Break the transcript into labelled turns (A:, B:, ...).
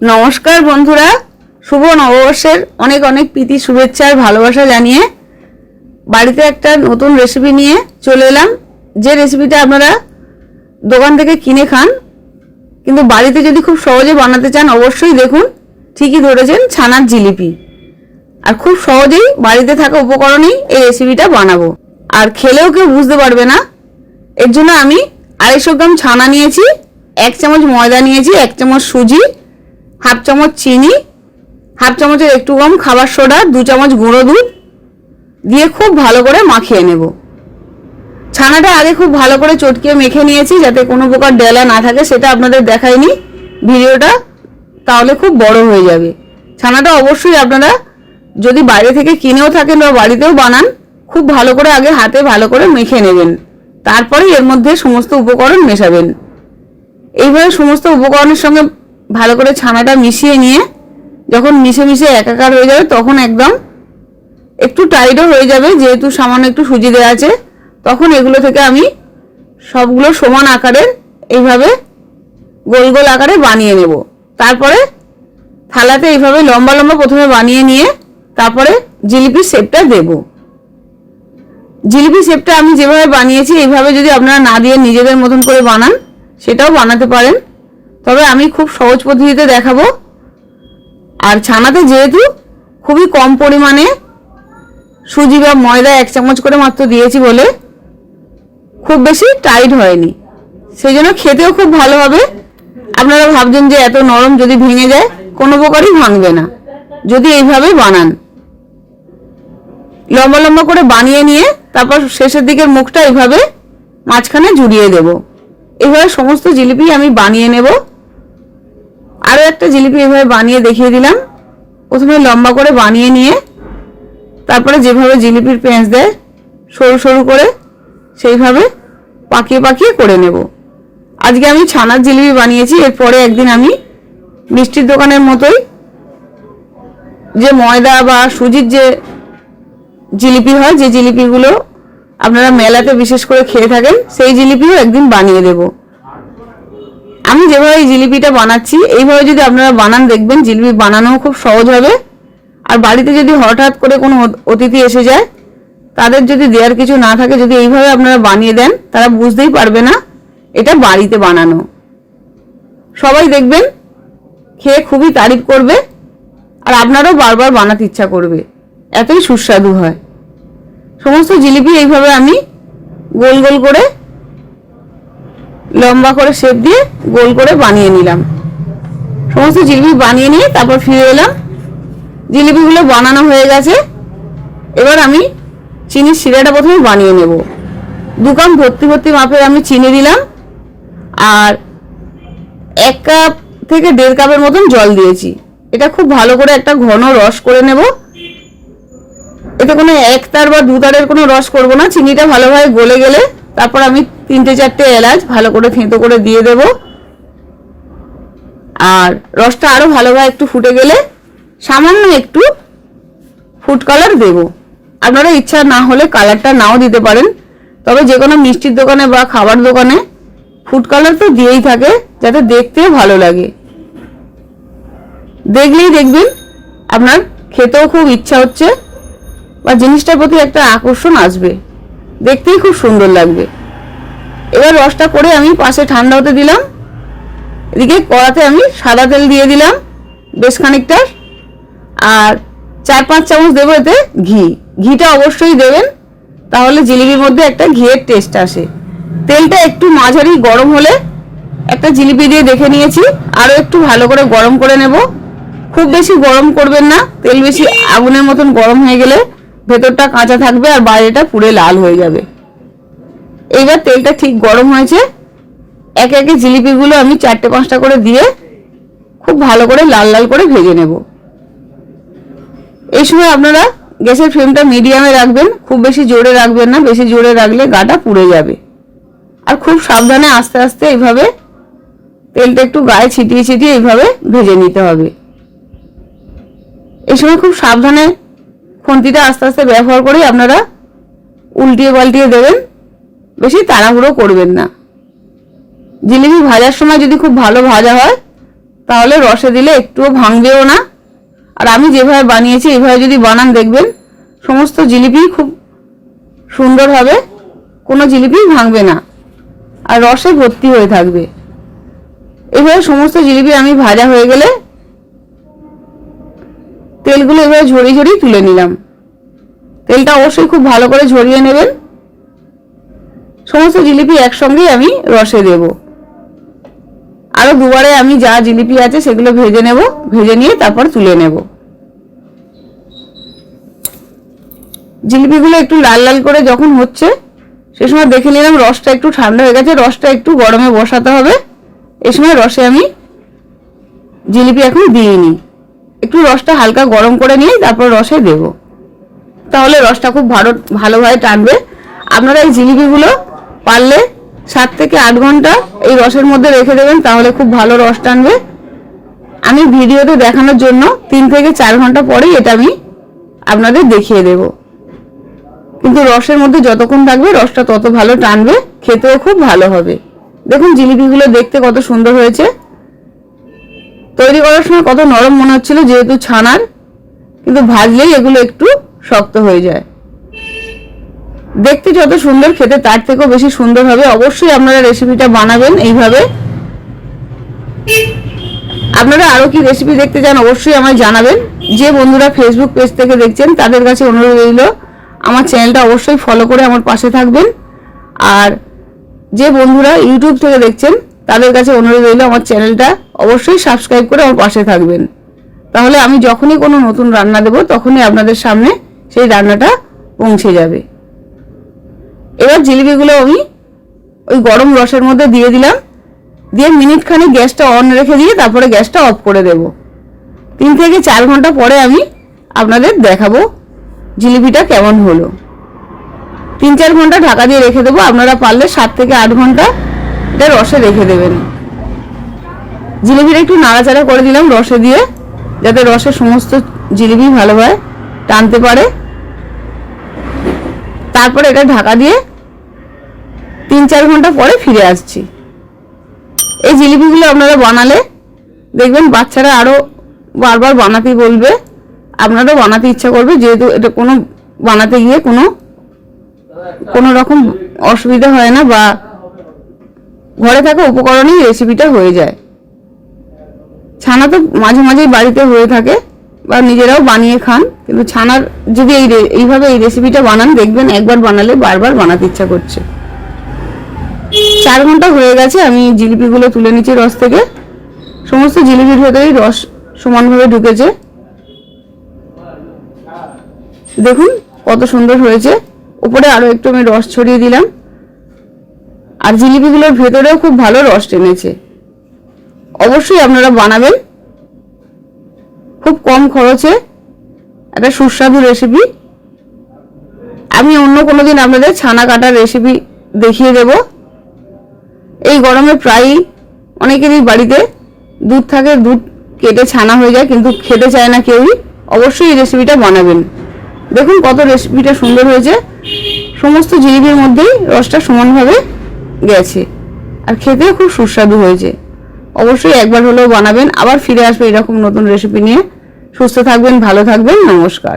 A: নমস্কার বন্ধুরা। শুভ নববর্ষের অনেক অনেক প্রীতি, শুভেচ্ছা আর ভালোবাসা জানিয়ে বাড়িতে একটা নতুন রেসিপি নিয়ে চলে এলাম। যে রেসিপিটা আপনারা দোকান থেকে কিনে খান, কিন্তু বাড়িতে যদি খুব সহজে বানাতে চান, অবশ্যই দেখুন, ঠিকই ধরেছেন ছানার জিলিপি। আর খুব সহজেই বাড়িতে থাকা উপকরণেই এই রেসিপিটা বানাবো। আর খেলেও কেউ বুঝতে পারবে না, এর জন্য আমি আড়াইশো গ্রাম ছানা নিয়েছি, এক চামচ ময়দা নিয়েছি, এক চামচ সুজি হাফ চামচ চিনি, হাফ চামচের একটু কম খাবার সোডা, দু চামচ গুঁড়ো দুধ দিয়ে খুব ভালো করে মাখিয়ে নেব। ছানাটা আগে খুব ভালো করে চটকিয়ে মেখে নিয়েছি যাতে কোনো প্রকার ডেলা না থাকে, সেটা আপনাদের দেখাইনি। ভিডিওটা তাহলে খুব বড় হয়ে যাবে। ছানাটা অবশ্যই আপনারা যদি বাইরে থেকে কিনেও থাকেন বা বাড়িতেও বানান, খুব ভালো করে আগে হাতে ভালো করে মেখে নেবেন। তারপরে এর মধ্যে সমস্ত উপকরণ মেশাবেন। এইভাবে সমস্ত উপকরণের সঙ্গে ভালো করে ছানাটা মিশিয়ে নিয়ে যখন মিশে মিশে একাকার হয়ে যাবে, তখন একদম একটু টাইটও হয়ে যাবে, যেহেতু সামান্য একটু সুজি দেওয়া আছে, তখন এগুলো থেকে আমি সবগুলো সমান আকারের এইভাবে গোল গোল আকারে বানিয়ে নেব। তারপরে থালাতে এইভাবে লম্বা লম্বা প্রথমে বানিয়ে নিয়ে তারপরে জিলিপির শেপটা দেব। জিলিপি শেপটা আমি যেভাবে বানিয়েছি, এইভাবে যদি আপনারা না দিয়ে নিজেদের মতন করে বানান, সেটাও বানাতে পারেন। তবে আমি খুব সহজ পদ্ধতিতে দেখাবো। আর ছানাতে যেহেতু খুবই কম পরিমাণে সুজি বা ময়দা এক চামচ করে মাত্র দিয়েছি বলে খুব বেশি টাইট হয়নি। সেই জন্য খেতেও খুব ভালো হবে। আপনারা ভাবছেন যে এত নরম যদি ভেঙে যায়, কোনো প্রকারই ভাঙবে না। যদি এইভাবে বানান। লম্বা লম্বা করে বানিয়ে নিয়ে তারপর শেষের দিকের মুখটা এইভাবে মাঝখানে জুড়িয়ে দেব। এভাবে সমস্ত জিলিপি আমি বানিয়ে নেব। আরও একটা জিলিপি এভাবে বানিয়ে দেখিয়ে দিলাম। প্রথমে লম্বা করে বানিয়ে নিয়ে, তারপরে যেভাবে জিলিপির পেঁচ দেয়, সরু সরু করে সেইভাবে পাকিয়ে পাকিয়ে করে নেব। আজকে আমি ছানার জিলিপি বানিয়েছি, এরপরে একদিন আমি মিষ্টির দোকানের মতোই যে ময়দা বা সুজির যে জিলিপি হয়, যে জিলিপিগুলো আপনারা মেলাতে বিশেষ করে খেয়ে থাকেন, সেই জিলিপিও একদিন বানিয়ে দেব। আমি যেভাবে জিলিপিটা বানাচ্ছি, এইভাবে যদি আপনারা বানান, দেখবেন জিলিপি বানানো খুব সহজ হবে। আর বাড়িতে যদি হঠাৎ করে কোনো অতিথি এসে যায়, তাদের যদি দেওয়ার কিছু না থাকে, যদি এইভাবে আপনারা বানিয়ে দেন, তারা বুঝতেই পারবে না এটা বাড়িতে বানানো। সবাই দেখবেন খেয়ে খুবই তারিফ করবে, আর আপনারও বারবার বানাতে ইচ্ছা করবে। এতই সুস্বাদু হয়। সমস্ত জিলিপি এইভাবে আমি গোল গোল করে লম্বা করে শেপ দিয়ে গোল করে বানিয়ে নিলাম। সমস্ত জিলিপি বানিয়ে নিয়ে তারপর ফিরে এলাম। জিলিপিগুলো বানানো হয়ে গেছে। এবার আমি চিনির শিরাটা প্রথমে বানিয়ে নেব। দু কাপ ভর্তি ভর্তি মাপের আমি চিনি দিলাম। আর এক কাপ থেকে দেড় কাপের মতন জল দিয়েছি। এটা খুব ভালো করে একটা ঘন রস করে নেব। এতে কোনো এক তার বা দু তারের কোনো রস করব না। চিনিটা ভালোভাবে গলে গেলে তারপর আমি তিনটে চারটে এলাচ ভালো করে থেঁতো করে দিয়ে দেব। আর রসটা আরও ভালোভাবে একটু ফুটে গেলে সামান্য একটু ফুড কালার দেব। আপনারা ইচ্ছা না হলে কালারটা নাও দিতে পারেন। তবে যে কোনো মিষ্টির দোকানে বা খাবার দোকানে ফুড কালার তো দিয়েই থাকে, যাতে দেখতে ভালো লাগে। দেখলেই দেখবেন আপনার খেতেও খুব ইচ্ছা হচ্ছে বা জিনিসটার প্রতি একটা আকর্ষণ আসবে। দেখতেই খুব সুন্দর লাগবে। এবার রসটা করে আমি পাশে ঠান্ডা হতে দিলাম। এদিকে কড়াতে আমি সাদা তেল দিয়ে দিলাম বেশ খানিকটা। আর চার পাঁচ চামচ দেবো এতে ঘি। ঘিটা অবশ্যই দেবেন, তাহলে জিলিপির মধ্যে একটা ঘিয়ের টেস্ট আসে। তেলটা একটু মাঝারি গরম হলে একটা জিলিপি দিয়ে দেখে নিয়েছি। আরও একটু ভালো করে গরম করে নেব। খুব বেশি গরম করবেন না, তেল বেশি আগুনের মতন গরম হয়ে গেলে ভেতরটা কাঁচা থাকবে আর বাইরেটা পুরে লাল হয়ে যাবে। এইবার তেলটা ঠিক গরম হয়েছে। একে একে জিলিপিগুলো আমি চারটে পাঁচটা করে দিয়ে খুব ভালো করে লাল লাল করে ভেজে নেব। এই সময় আপনারা গ্যাসের ফ্লেমটা মিডিয়ামে রাখবেন, খুব বেশি জোরে রাখবেন না, বেশি জোরে রাখলে গাটা পুড়ে যাবে। আর খুব সাবধানে আস্তে আস্তে এইভাবে তেলটা একটু গায়ে ছিটিয়ে ছিটিয়ে এইভাবে ভেজে নিতে হবে। এই সময় খুব সাবধানে খুন্তিটা আস্তে আস্তে ব্যবহার করে আপনারা উল্টিয়ে পাল্টিয়ে দেবেন। বেশি তাড়াহুড়ো করবেন না। জিলিপি ভাজার সময় যদি খুব ভালো ভাজা হয়, তাহলে রসে দিলে একটুও ভাঙবেও না। আর আমি যেভাবে বানিয়েছি এইভাবে যদি বানান দেখবেন, সমস্ত জিলিপি খুব সুন্দর হবে। কোনো জিলিপি ভাঙবে না। আর রসে ভর্তি হয়ে থাকবে। এভাবে সমস্ত জিলিপি আমি ভাজা হয়ে গেলে তেলগুলো এভাবে ঝরিয়ে ঝরিয়ে তুলে নিলাম। তেলটা অবশ্যই খুব ভালো করে ঝরিয়ে নেবেন। সমস্ত জিলিপি একসঙ্গেই আমি রসে দেব। আরও দুবারে আমি যা জিলিপি আছে সেগুলো ভেজে নেব, ভেজে নিয়ে তারপর তুলে নেব। জিলিপিগুলো একটু লাল লাল করে যখন হচ্ছে, সে সময় দেখে নিলাম রসটা একটু ঠান্ডা হয়ে গেছে, রসটা একটু গরমে বসাতে হবে। এ সময় রসে আমি জিলিপি এখন দিইনি। একটু রসটা হালকা গরম করে নিয়ে তারপর রসে দেব। তাহলে রসটা খুব ভালো, ভালোভাবে টানবে। আপনারা এই জিলিপিগুলো পারলে সাত থেকে আট ঘণ্টা এই রসের মধ্যে রেখে দেবেন, তাহলে খুব ভালো রস টানবে। আমি ভিডিওতে দেখানোর জন্য তিন থেকে চার ঘণ্টা পরেই এটা আমি আপনাদের দেখিয়ে দেব। কিন্তু রসের মধ্যে যতক্ষণ থাকবে রসটা তত ভালো টানবে, খেতেও খুব ভালো হবে। দেখুন জিলিপিগুলো দেখতে কত সুন্দর হয়েছে। তৈরি করার সময় কত নরম মনে হচ্ছিল, যেহেতু ছানার, কিন্তু ভাজলেই এগুলো একটু শক্ত হয়ে যায়। দেখতে যত সুন্দর, খেতে তার থেকেও বেশি সুন্দর হবে। অবশ্যই আপনারা রেসিপিটা বানাবেন এইভাবে। আপনারা আরও কি রেসিপি দেখতে চান, অবশ্যই আমায় জানাবেন। যে বন্ধুরা ফেসবুক পেজ থেকে দেখছেন, তাদের কাছে অনুরোধ রইল, আমার চ্যানেলটা অবশ্যই ফলো করে আমার পাশে থাকবেন। আর যে বন্ধুরা ইউটিউব থেকে দেখছেন তাদের কাছে অনুরোধ রইল আমার চ্যানেলটা অবশ্যই সাবস্ক্রাইব করে আমার পাশে থাকবেন। তাহলে আমি যখনই কোনো নতুন রান্না দেব, তখনই আপনাদের সামনে সেই রান্নাটা পৌঁছে যাবে। এবার জিলিপিগুলো আমি ওই গরম রসের মধ্যে দিয়ে দিলাম। দিয়ে মিনিট খানে গ্যাসটা অন রেখে দিয়ে তারপরে গ্যাসটা অফ করে দেব। তিন থেকে চার ঘণ্টা পরে আমি আপনাদের দেখাবো জিলিপিটা কেমন হলো। তিন চার ঘণ্টা ঢাকা দিয়ে রেখে দেবো। আপনারা পারলে সাত থেকে আট ঘণ্টা এটা রসে রেখে দেবেন। জিলিপিটা একটু নাড়াচাড়া করে দিলাম রসে দিয়ে, যাতে রসের সমস্ত জিলিপি ভালোভাবে টানতে পারে। তারপরে এটা ঢাকা দিয়ে তিন চার ঘণ্টা পরে ফিরে আসছি। এই জিলিপিগুলো আপনারা বানালে, দেখবেন বাচ্চারা আরও বারবার বানাতেই বলবে, আপনারও বানাতে ইচ্ছা করবে, যেহেতু এটা কোনো বানাতে গিয়ে কোনো কোনো রকম অসুবিধা হয় না বা ঘরে থাকা উপকরণেই রেসিপিটা হয়ে যায়। ছানা তো মাঝে মাঝেই বাড়িতে হয়ে থাকে বা নিজেরাও বানিয়ে খান, কিন্তু ছানার যদি এই এইভাবে এই রেসিপিটা বানান, দেখবেন একবার বানালে বারবার বানাতে ইচ্ছা করছে। চার ঘণ্টা হয়ে গেছে, আমি জিলিপিগুলো তুলে নিচ্ছি রস থেকে। সমস্ত জিলিপির ভেতরেই রস সমানভাবে ঢুকেছে। দেখুন কত সুন্দর হয়েছে। উপরে আরও একটু আমি রস ছড়িয়ে দিলাম। আর জিলিপিগুলোর ভেতরেও খুব ভালো রস টেনেছে। অবশ্যই আপনারা বানাবেন। খুব কম খরচে একটা সুস্বাদু রেসিপি আমি অন্য কোনো দিন আপনাদের ছানা কাটার রেসিপি দেখিয়ে দেব। এই গরমে প্রায়ই অনেকেরই বাড়িতে দুধ থাকে, দুধ কেটে ছানা হয়ে যায়, কিন্তু খেতে চায় না কেউই। অবশ্যই এই রেসিপিটা বানাবেন। দেখুন কত রেসিপিটা সুন্দর হয়েছে। সমস্ত জিনিসের মধ্যেই রসটা সমানভাবে গেছে। আর খেতেও খুব সুস্বাদু হয়েছে। অবশ্যই একবার হলেও বানাবেন, আবার ফিরে আসবে এরকম নতুন রেসিপি নিয়ে। সুস্থ থাকবেন, ভালো থাকবেন, নমস্কার।